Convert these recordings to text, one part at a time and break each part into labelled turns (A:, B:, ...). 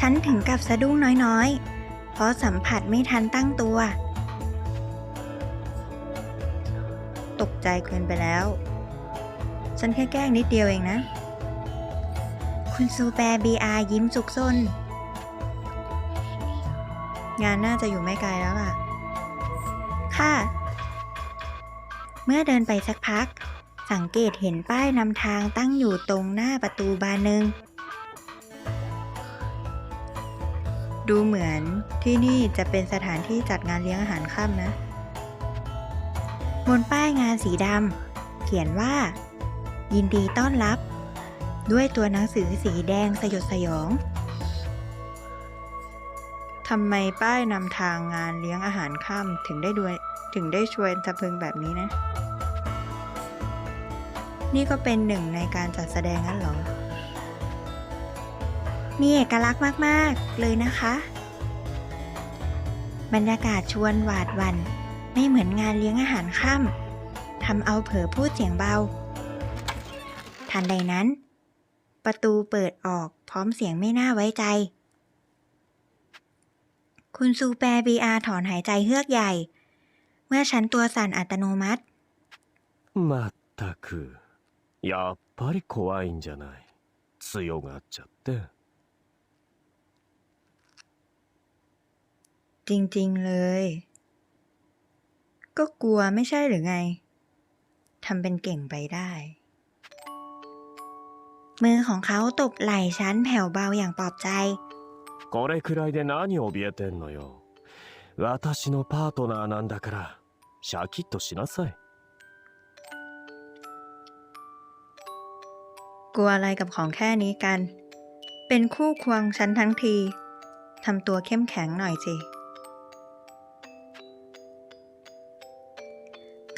A: ฉันถึงกับสะดุ้งน้อยๆ เพราะสัมผัสไม่ทันตั้งตัว ตกใจเกินไปแล้ว ฉันแค่แกล้งนิดเดียวเองนะ คุณซูแปร์บีอายิ้มสุกซนงานน่าจะอยู่ไม่ไกลแล้วล่ะ ค่ะ เมื่อเดินไปสักพัก สังเกตเห็นป้ายนำทางตั้งอยู่ตรงหน้าประตูบานหนึ่ง ดูเหมือนที่นี่จะเป็นสถานที่จัดงานเลี้ยงอาหารค่ำนะ บนป้ายงานสีดำเขียนว่า ยินดีต้อนรับ ด้วยตัวหนังสือสีแดงสยดสยองทำไมป้ายนำทางงานเลี้ยงอาหารค่ำถึงได้ด้วยถึงได้ชวนสะพึงแบบนี้นะ นี่ก็เป็นหนึ่งในการจัดแสดงงั้นหรอ มีเอกลักษณ์มาก ๆ เลยนะคะ บรรยากาศชวนหวาดหวัน ไม่เหมือนงานเลี้ยงอาหารค่ำทำเอาเผลอพูดเสียงเบา ทันใดนั้น ประตูเปิดออกพร้อมเสียงไม่น่าไว้ใจ คุณซูแปรบีอาถอนหายใจเฮือกใหญ่ เมื่อฉันตัวสั่นอัตโนมัติ
B: まったくやっぱり怖いんじゃない強がっちゃって
A: จริง ๆ เลย ก็กลัวไม่ใช่หรือไง ทำเป็นเก่งไปได้ มือของเขาตบไหล่ฉันแผ่วเบาอย่างปลอบใจ
B: これくらいで何怯えてんのよ私のパートナーなんだからシャキッとしなさい
A: กลัวอะไรกับของแค่นี้กัน เป็นคู่ควงฉันทั้งที ทำตัวเข้มแข็งหน่อยสิ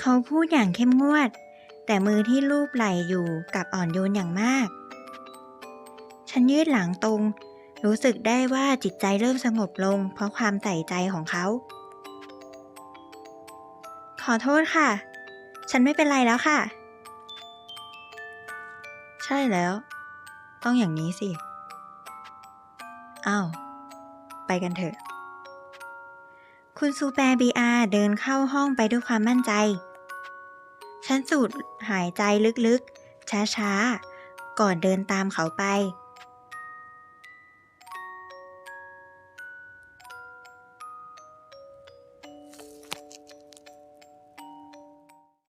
A: เขาพูดอย่างเข้มงวด แต่มือที่ลูบไหล่อยู่กับอ่อนโยนอย่างมาก ฉันยืดหลังตรง รู้สึกได้ว่าจิตใจเริ่มสงบลง เพราะความใส่ใจของเขา ขอโทษค่ะ ฉันไม่เป็นไรแล้วค่ะ ใช่แล้ว ต้องอย่างนี้สิอ้าว ไปกันเถอะ คุณซูแปร์บีอาเดินเข้าห้องไปด้วยความมั่นใจ ฉันสูดหายใจลึกๆ ช้าๆ ก่อนเดินตามเขาไป